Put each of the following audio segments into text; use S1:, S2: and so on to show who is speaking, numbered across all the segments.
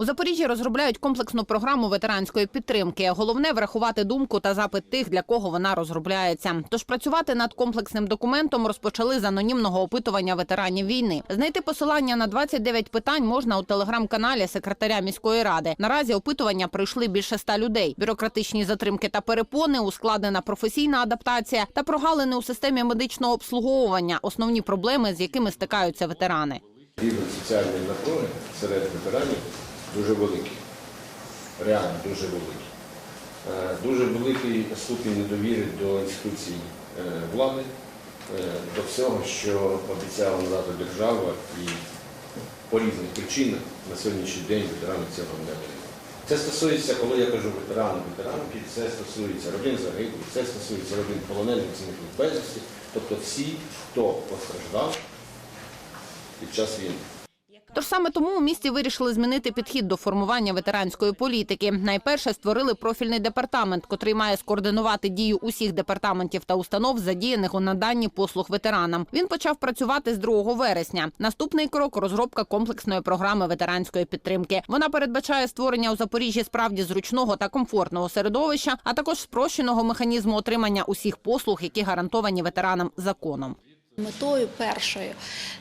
S1: У Запоріжжі розробляють комплексну програму ветеранської підтримки. Головне врахувати думку та запит тих, для кого вона розробляється. Тож працювати над комплексним документом розпочали з анонімного опитування ветеранів війни. Знайти посилання на 29 питань можна у телеграм-каналі секретаря міської ради. Наразі опитування пройшли більше ста людей. Бюрократичні затримки та перепони, ускладнена професійна адаптація та прогалини у системі медичного обслуговування основні проблеми, з якими стикаються ветерани.
S2: Рівень соціальної напруги серед ветеранів дуже великий. Реально дуже великий. Е, Дуже великий ступінь недовіри до інституцій е, влади, е, до всього, що обіцяла надати держава і по різних причинах на сьогоднішній день ветерани цього не отримали. Це стосується, коли я кажу ветерани, ветеранки, це стосується родин загиблих, це стосується родин полонених зниклих безвісті, тобто всі, хто постраждав під час війни.
S1: Тож саме тому у місті вирішили змінити підхід до формування ветеранської політики. Найперше створили профільний департамент, котрий має скоординувати дію усіх департаментів та установ, задіяних у наданні послуг ветеранам. Він почав працювати з 2 вересня. Наступний крок розробка комплексної програми ветеранської підтримки. Вона передбачає створення у Запоріжжі справді зручного та комфортного середовища, а також спрощеного механізму отримання усіх послуг, які гарантовані ветеранам законом.
S3: Метою першої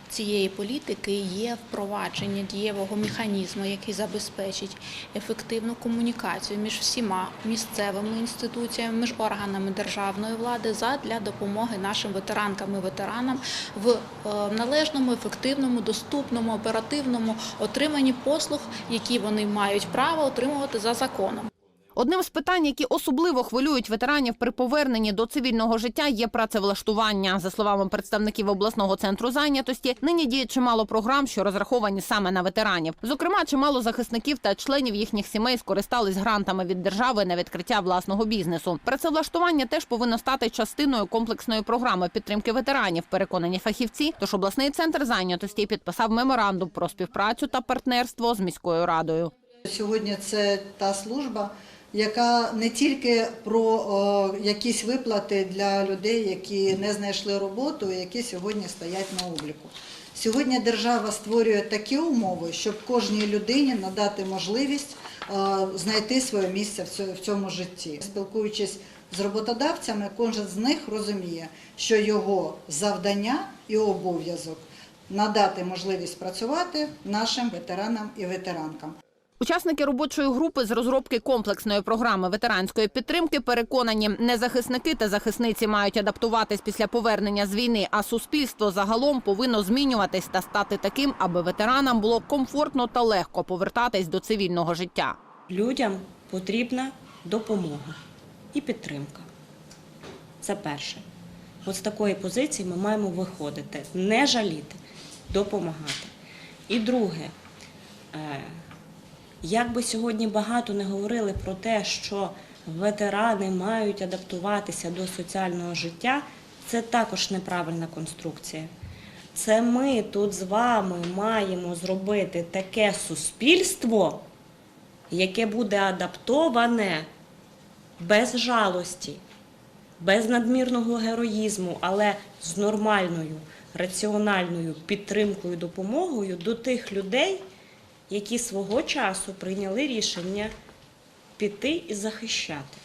S3: цієї політики є впровадження дієвого механізму, який забезпечить ефективну комунікацію між всіма місцевими інституціями, між органами державної влади задля допомоги нашим ветеранкам і ветеранам в е, належному, ефективному, доступному, оперативному отриманні послуг, які вони мають право отримувати за законом.
S1: Одним з питань, які особливо хвилюють ветеранів при поверненні до цивільного життя, є працевлаштування. За словами представників обласного центру зайнятості, нині діє чимало програм, що розраховані саме на ветеранів. Зокрема, чимало захисників та членів їхніх сімей скористались грантами від держави на відкриття власного бізнесу. Працевлаштування теж повинно стати частиною комплексної програми підтримки ветеранів. Переконані фахівці. Тож обласний центр зайнятості підписав меморандум про співпрацю та партнерство з міською радою.
S4: Сьогодні це та служба, яка не тільки про якісь виплати для людей, які не знайшли роботу, які сьогодні стоять на обліку. Сьогодні держава створює такі умови, щоб кожній людині надати можливість знайти своє місце в цьому житті. Спілкуючись з роботодавцями, кожен з них розуміє, що його завдання і обов'язок надати можливість працювати нашим ветеранам і ветеранкам.
S1: Учасники робочої групи з розробки комплексної програми ветеранської підтримки переконані, не захисники та захисниці мають адаптуватись після повернення з війни, а суспільство загалом повинно змінюватись та стати таким, аби ветеранам було комфортно та легко повертатись до цивільного життя.
S5: Людям потрібна допомога і підтримка. Це перше. От з такої позиції ми маємо виходити, не жаліти, допомагати. І друге, е, як би сьогодні багато не говорили про те, що ветерани мають адаптуватися до соціального життя, це також неправильна конструкція. Це ми тут з вами маємо зробити таке суспільство, яке буде адаптоване без жалості, без надмірного героїзму, але з нормальною, раціональною підтримкою, допомогою до тих людей, які свого часу прийняли рішення піти і захищати.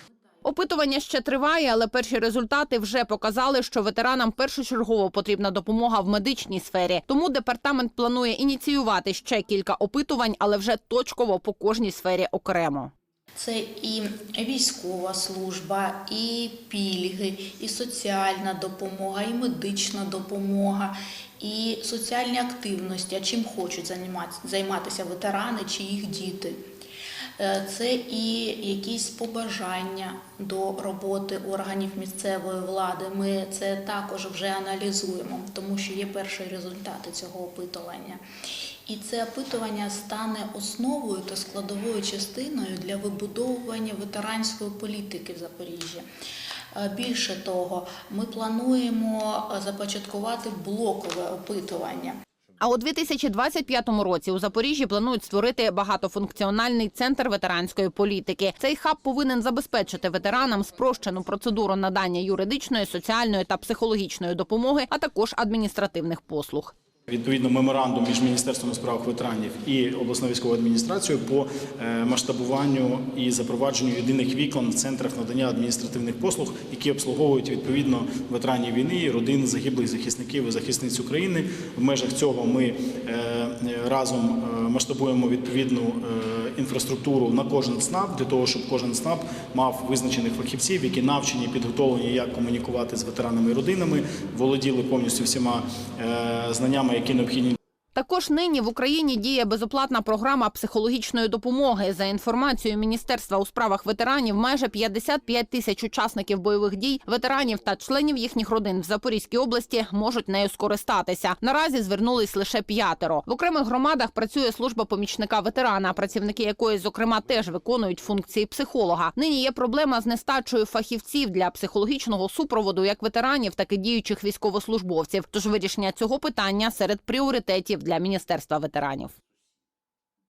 S1: Опитування ще триває, але перші результати вже показали, що ветеранам першочергово потрібна допомога в медичній сфері. Тому департамент планує ініціювати ще кілька опитувань, але вже точково по кожній сфері окремо.
S3: Це і військова служба, і пільги, і соціальна допомога, і медична допомога, і соціальні активності, а чим хочуть займатися, ветерани чи їх діти. Е, Це і якісь побажання до роботи органів місцевої влади. Ми це також вже аналізуємо, тому що є перші результати цього опитування. І це опитування стане основою та складовою частиною для вибудовування ветеранської політики в Запоріжжі. Е, Більше того, ми плануємо е, започаткувати блокове опитування.
S1: А у 2025 році у Запоріжжі планують створити багатофункціональний центр ветеранської політики. Цей хаб повинен забезпечити ветеранам спрощену процедуру надання юридичної, соціальної та психологічної допомоги, а також адміністративних послуг.
S6: Відповідно, меморандум між Міністерством у справах ветеранів і обласною військовою адміністрацією по е, масштабуванню і запровадженню єдиних вікон в центрах надання адміністративних послуг, які обслуговують відповідно ветеранів війни, родин загиблих захисників і захисниць України. В межах цього ми е, разом е, масштабуємо відповідну інфраструктуру на кожен ЦНАП для того, щоб кожен ЦНАП мав визначених фахівців, які навчені, підготовлені, як комунікувати з ветеранами і родинами, володіли повністю всіма знаннями, які необхідні
S1: Також нині в Україні діє безоплатна програма психологічної допомоги. За інформацією Міністерства у справах ветеранів, майже 55 тисяч учасників бойових дій, ветеранів та членів їхніх родин в Запорізькій області можуть нею скористатися. Наразі звернулись лише п'ятеро. В окремих громадах працює служба помічника ветерана, працівники якої, зокрема, теж виконують функції психолога. Нині є проблема з нестачею фахівців для психологічного супроводу як ветеранів, так і діючих військовослужбовців. Тож вирішення цього питання серед пріоритетів для міністерства ветеранів.